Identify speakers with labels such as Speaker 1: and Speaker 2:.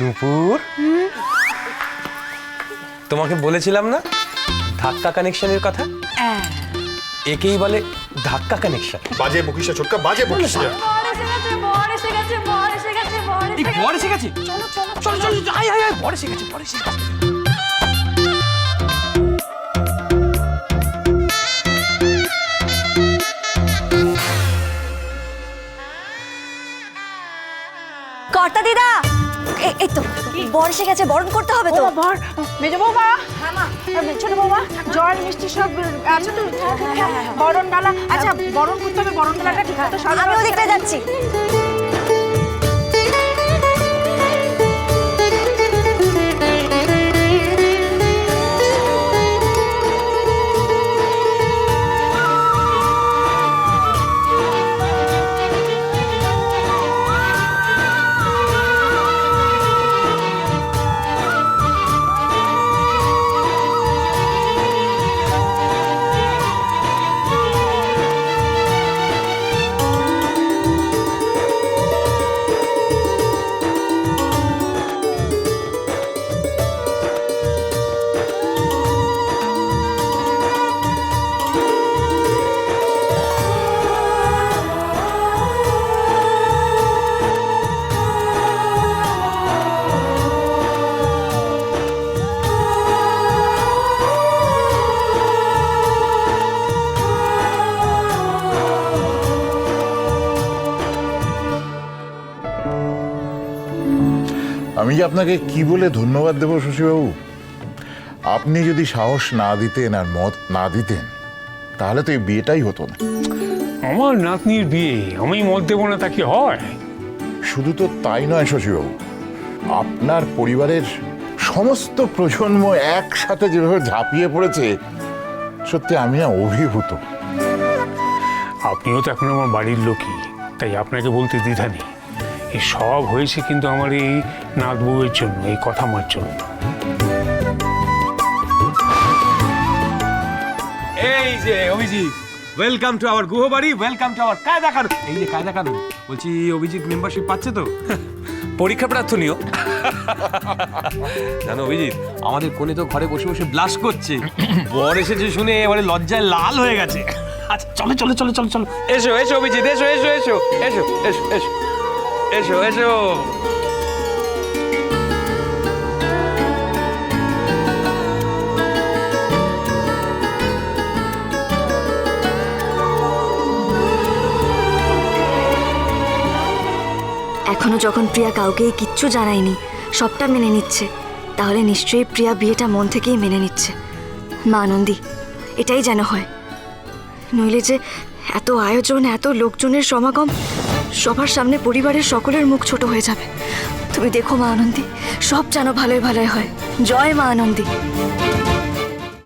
Speaker 1: নূপুর? তোমাকে বলেছিলাম না? ধাক্কা কানেকশনের কথা? একেই বলে ধাক্কা কানেকশন।
Speaker 2: বাজে বকিস ছোটকা বাজে বকিস
Speaker 3: বর এসে গেছে
Speaker 1: চলো চলো চলো চলো। আয় আয় আয় বড় এসে গেছে বড় এসে গেছে।
Speaker 3: কর্তা দিদা! এই তো বর এসে গেছে বরণ করতে হবে তো।
Speaker 4: বর মেজ বৌমা।
Speaker 3: হ্যাঁ
Speaker 4: ছোট বৌমা জল মিষ্টি সব আছে তো বরণ ডালা আচ্ছা বরণ করতে হবে বরণ ডালাটা ঠিক মতো
Speaker 3: আমি ওদিকটা যাচ্ছি।
Speaker 5: আমি যে আপনাকে কি বলে ধন্যবাদ দেব শশীবাবু? আপনি যদি সাহস না দিতেন আর মত না দিতেন তাহলে তো এই বিয়েটাই হতো না।
Speaker 6: আমার নাতনির বিয়ে আমি মত দেবো না তা কি হয়?
Speaker 5: শুধু তো তাই নয় শশীবাবু। আপনার পরিবারের সমস্ত প্রজন্ম একসাথে যেভাবে ঝাঁপিয়ে পড়েছে সত্যি আমি না অভিভূত।
Speaker 6: আপনিও তো এখন আমার বাড়ির লোকই তাই আপনাকে বলতে দ্বিধা নেই। এই সব হয়েছে কিন্তু আমার এই নাত বউয়ের জন্য এই কথা আমার জন্য।
Speaker 1: এই যে Abhijit welcome to our গুহবাড়ি welcome to our কায়দা কানুন এই যে কায়দা কানুন বলছি অভিজিৎ মেম্বারশিপ পাচ্ছে তো? পরীক্ষা প্রার্থনীয়। জানো অভিজিৎ আমাদের কোণে তো ঘরে বসে বসে ব্লাশ করছে। বর এসেছে শুনে এবারে লজ্জায় লাল হয়ে গেছে। আচ্ছা চলো চলো চলো চলো চলো। এসো এসো অভিজিৎ এসো এসো এসো এসো এসো এসো। এসো এসো।
Speaker 3: এখনও যখন প্রিয়া কাউকেই কিচ্ছু জানায়নি, সবটা মেনে নিচ্ছে, তাহলে নিশ্চয়ই প্রিয়া বিয়েটা মন থেকেই মেনে নিচ্ছে। মা আনন্দি এটাই যেন হয়। নইলে যে এত আয়োজন, এত লোকজনের সমাগম সবার সামনে পরিবারের সকলের মুখ ছোট হয়ে যাবে। তুমি দেখো মা আনন্দী, সব যেন ভালোই ভালোই হয়। জয় মা আনন্দি।